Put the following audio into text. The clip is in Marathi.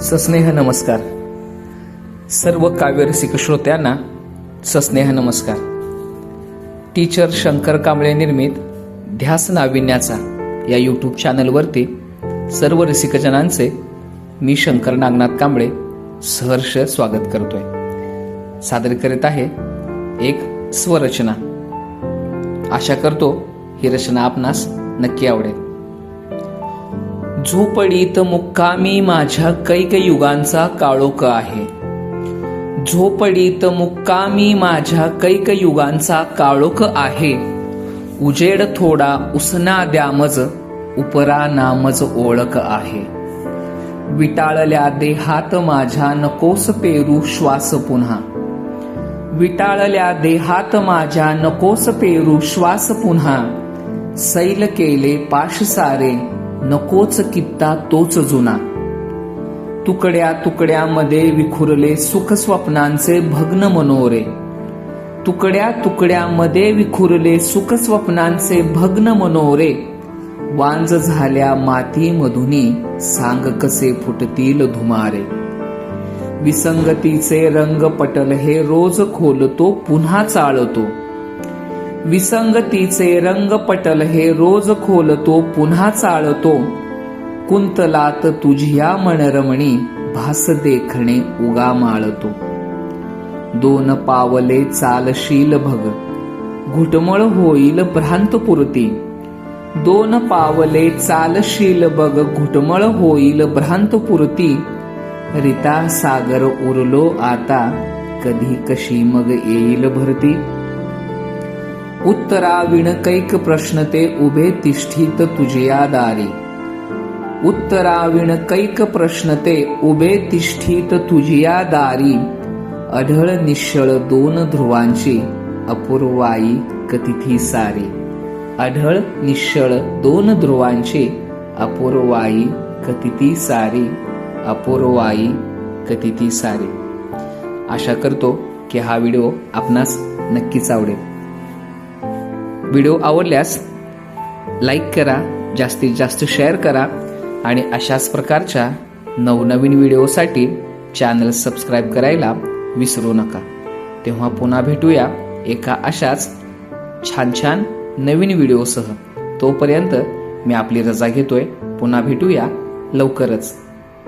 सस्नेह नमस्कार. सर्व काव्यरसिक श्रोत्यांना सस्नेह नमस्कार. टीचर शंकर कांबळे निर्मित ध्यास नाविन्याचा या यूट्यूब चॅनलवरती सर्व रसिकजनांचे मी शंकर नागनाथ कांबळे सहर्ष स्वागत करतोय. सादर करीत आहे एक स्वरचना. आशा करतो ही रचना आपणास नक्की आवडेल. झोपडीत मुक्कामी माझ्या कैक युगांचा काळोख आहे. झोपडीत मुक्कामी माझ्या कैक युगांचा काळोख आहे. उजेड थोडा उसना द्यामज उपरा नामज ओळख आहे. विटाळल्या देहात माझ्या नकोस पेरू श्वास पुन्हा. विटाळल्या देहात माझ्या नकोस पेरू श्वास पुन्हा. सैल केले पाश सारे नकोच कित्ता तोच जुना. तुकड्या तुकड्यामध्ये विखुरले सुख स्वप्नांचे भग्न मनोरे. तुकड्या तुकड्यामध्ये विखुरले सुख स्वप्नांचे भग्न मनोरे. वांज झाल्या मातीमधुनी सांग कसे फुटतील धुमारे. विसंगतीचे रंग पटल हे रोज खोलतो पुन्हा चाळतो. विसंगतीचे रंग पटल हे रोज खोलतो पुन्हा चाळतो. कुंतलात तुझिया मनरमणी भास देखणे उगा माळतो. दोन पावले चालशील भग घुटमळ होईल भ्रांतपुरती. दोन पावले चालशील बग घुटमळ होईल भ्रांतपुरती. रिता सागर उरलो आता कधी कशी मग येईल भरती? उत्तराविण कैक प्रश्न ते उभे तिष्ठित तुझिया दारी उत्तराविण कैक प्रश्न ते उभे तिष्ठित तुझिया दारी अढळ निश्चळ दोन ध्रुवांची अपूर्वाई कतिथी सारी. अढळ निश्चळ दोन ध्रुवांची अपूर्वाई कतिथी सारी. अपूर्वाई कतिथी सारी. आशा करतो की हा व्हिडिओ आपणास नक्कीच आवडेल. व्हिडिओ आवडल्यास लाईक करा जास्तीत जास्त शेअर करा आणि अशाच प्रकारच्या नवनवीन व्हिडिओसाठी चॅनल सबस्क्राईब करायला विसरू नका. तेव्हा पुन्हा भेटूया एका अशाच छान छान नवीन व्हिडिओसह. तोपर्यंत मी आपली रजा घेतोय. पुन्हा भेटूया लवकरच.